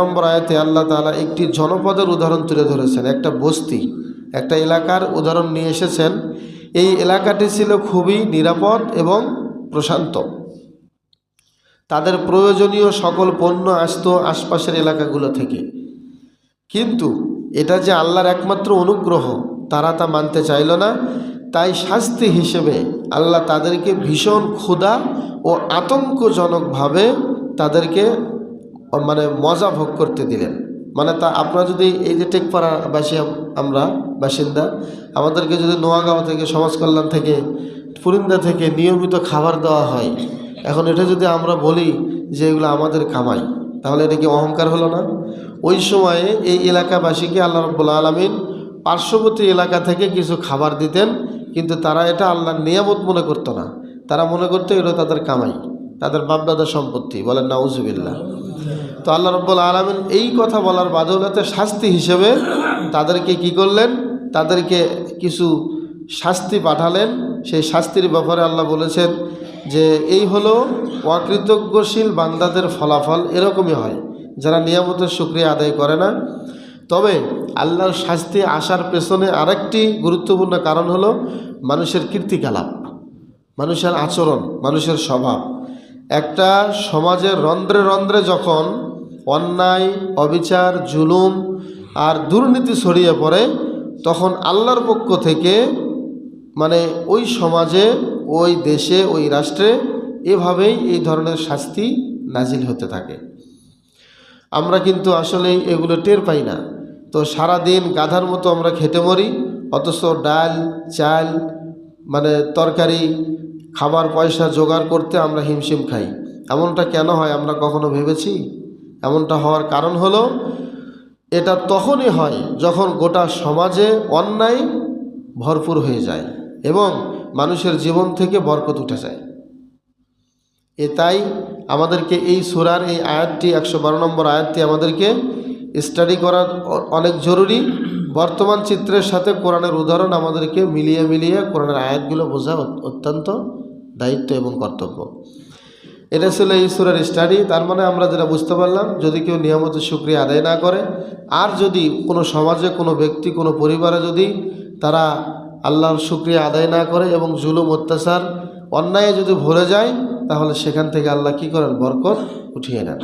নম্বর আয়াতে আল্লাহ তাআলা একটি জনপদের উদাহরণ তুলে ধরেছেন, একটা বস্তি, একটা এলাকার উদাহরণ নিয়ে এসেছেন। এই এলাকাটি ছিল খুবই নিরাপদ এবং প্রশান্ত। তাদের প্রয়োজনীয় সকল পণ্য আসত আশপাশের এলাকাগুলো থেকে। কিন্তু এটা যে আল্লাহর একমাত্র অনুগ্রহ, তারা তা মানতে চাইল না। তাই শাস্তি হিসেবে আল্লাহ তাদেরকে ভীষণ ক্ষুধা ও আতঙ্কজনকভাবে তাদেরকে মানে মজা ভোগ করতে দিলেন। মানে তা আপনারা যদি এই যে টেকপাড়াবাসী আম- আমরা বাসিন্দা, আমাদেরকে যদি নোয়াগাঁও থেকে সমাজ কল্যাণ থেকে পুরিন্দা থেকে নিয়মিত খাবার দেওয়া হয়, এখন এটা যদি আমরা বলি যে এগুলো আমাদের কামাই, তাহলে এটা কি অহংকার হলো না? ওই সময়ে এই এলাকাবাসীকে আল্লাহ রব্বুল আলমিন পার্শ্ববর্তী এলাকা থেকে কিছু খাবার দিতেন, কিন্তু তারা এটা আল্লাহর নিয়ামত মনে করতো না। তারা মনে করতো এটা তাদের কামাই, তাদের বাপদাদার সম্পত্তি, বলেন নাউজুবিল্লাহ। তো আল্লাহ রব্বুল আলমিন এই কথা বলার বাদৌলাতে শাস্তি হিসেবে তাদেরকে কি করলেন? তাদেরকে কিছু শাস্তি পাঠালেন। সেই শাস্তির ব্যাপারে আল্লাহ বলেছেন যে, এই হলো অকৃতজ্ঞশীল বান্দাদের ফলাফল। এরকমই হয়। যারা নিয়ামতের সুক্রিয়া আদায় করে না। তবে আল্লাহর শাস্তি আসার পেছনে আরেকটি গুরুত্বপূর্ণ কারণ হলো মানুষের কীর্তিকলাপ, মানুষের আচরণ, মানুষের স্বভাব। একটা সমাজের রন্ধ্রে রন্ধ্রে যখন অন্যায়, অবিচার, জুলুম আর দুর্নীতি ছড়িয়ে পড়ে, তখন আল্লাহর পক্ষ থেকে মানে ওই সমাজে, ওই দেশে, ওই রাষ্ট্রে এভাবেই এই ধরনের শাস্তি নাজিল হতে থাকে। আমরা কিন্তু আসলে এগুলো টের পাই না। তো সারা দিন গাধার মতো আমরা খেতে মরি, অথচ ডাল, চাল মানে তরকারি, খাবার পয়সা জোগাড় করতে আমরা হিমশিম খাই। এমনটা কেন হয় আমরা কখনো ভেবেছি? এমনটা হওয়ার কারণ হলো, এটা তখনই হয় যখন গোটা সমাজে অন্যায় ভরপুর হয়ে যায় এবং মানুষের জীবন থেকে বরকত উঠে যায়। এ তাই আমাদেরকে এই সুরার এই আয়াতটি, একশো বারো নম্বর আয়াতটি আমাদেরকে স্টাডি করা অনেক জরুরি। বর্তমান চিত্রের সাথে কোরআনের উদাহরণ আমাদেরকে মিলিয়ে মিলিয়ে কোরআনের আয়াতগুলো বোঝা অত্যন্ত দায়িত্ব এবং কর্তব্য। এটা ছিল এই সুরের স্টাডি তার মানে আমরা যেটা বুঝতে পারলাম, যদি কেউ নিয়মিত সুক্রিয়া আদায় না করে, আর যদি কোনো সমাজে, কোনো ব্যক্তি, কোনো পরিবারে যদি তারা আল্লাহর সুক্রিয়া আদায় না করে এবং জুলুম, অত্যাচার, অন্যায় যদি ভরে যায়, তাহলে সেখান থেকে আল্লাহ কি করেন? বরকত উঠিয়ে নেন।